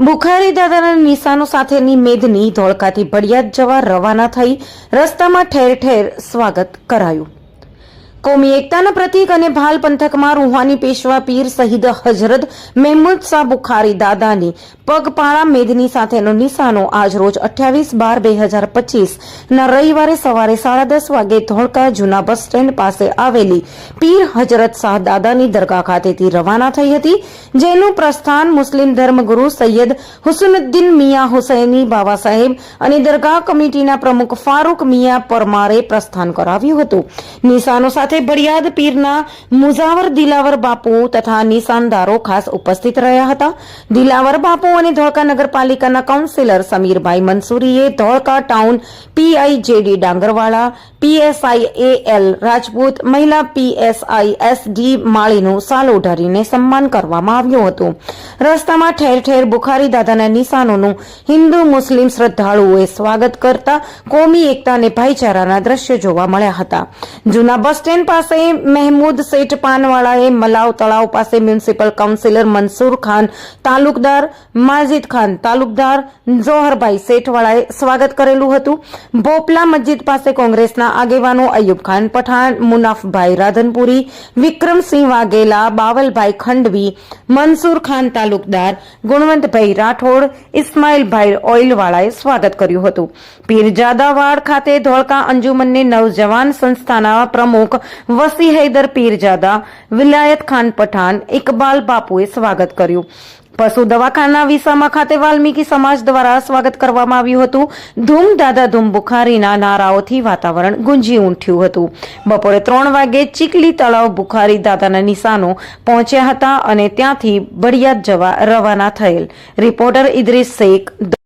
બુખારી દાદાના નિશાનો સાથેની મેદની ધોળકાથી ભડિયાદ જવા રવાના થઈ રસ્તામાં ઠેર ઠેર સ્વાગત કરાયું. કોમી એકતાના પ્રતીક અને ભાલ પંથકમાં રૂહાની પેશવા પીર શહીદ હજરત મહેમૂદ શાહ બુખારી દાદાની પગપાળા મેદની સાથેનો નિશાનો આજરોજ અઠ્યાવીસ બાર બે હજાર પચીસ ના રવિવારે સવારે સાડા દસ વાગે ધોળકા જૂના બસ સ્ટેન્ડ પાસે આવેલી પીર હજરત શાહ દાદાની દરગાહ ખાતેથી રવાના થઈ હતી, જેનું પ્રસ્થાન મુસ્લિમ ધર્મગુરુ સૈયદ હુસનુદ્દીન મિયા હુસૈની બાબા સાહેબ અને દરગાહ કમિટીના પ્રમુખ ફારૂક મિયા પરમારે પ્રસ્થાન કરાવ્યું હતું. નિશાનો સાથે ભડિયાદ પીરના મુઝાવર દિલાવર બાપુ તથા નિશાનદારો ખાસ ઉપસ્થિત રહ્યા હતા. દિલાવર બાપુ અને ધોળકા નગરપાલિકાના councillor Samirbhai મંસૂરીએ Dholka town PI Dangarwala PSI A Rajput, મહિલા પીએસઆઈ એસ માળીનું સાલ ઢારીને સન્માન કરવામાં આવ્યું હતું. રસ્તામાં ઠેર ઠેર બુખારી દાદાના નિશાનોનું હિન્દુ મુસ્લિમ શ્રદ્ધાળુઓએ સ્વાગત કરતા કોમી એકતા અને ભાઈચારાના દ્રશ્યો જોવા મળ્યા હતા. જૂના બસ સ્ટેન્ડ પાસે મહેમૂદ શેઠ પાનવાળાએ મલાવ તળાવ પાસે મ્યુનિસિપલ કાઉન્સિલર મનસુર ખાન, તાલુકદાર માજીદ ખાન, તાલુકદાર જોહરભાઈ શેઠવાળાએ સ્વાગત કરેલું હતું. ભોપલા મસ્જિદ પાસે કોંગ્રેસના આગેવાનો અયુબ પઠાણ, મુનાફભાઈ રાધનપુરી, વિક્રમસિંહ વાઘેલા, બાવલભાઈ ખંડવી, મનસુર ખાન તાલુકદાર, ગુણવંતભાઈ રાઠોડ, ઇસ્માઇલભાઈ ઓઇલવાળાએ સ્વાગત કર્યું હતું. પીરજાદાવાડ ખાતે ધોળકા અંજુમનની નવજવાન સંસ્થાના પ્રમુખ વસી હૈદર પીરજાદા, વિલાયત ખાન પઠાન ઇકબાલ બાપુએ સ્વાગત કર્યું. પશુ દવાખાના વિસામા ખાતે વાલ્મીકી સમાજ દ્વારા સ્વાગત કરવામાં આવ્યું હતું. ધૂમ દાદા ધૂમ બુખારીના નારાઓથી વાતાવરણ ગુંજી ઉઠ્યું હતું. બપોરે ત્રણ વાગે ચીકલી તળાવ બુખારી દાદાના નિશાનો પહોંચ્યા હતા અને ત્યાંથી બળિયાદ જવા રવાના થયેલ. રિપોર્ટર ઇદ્રીસ શેખ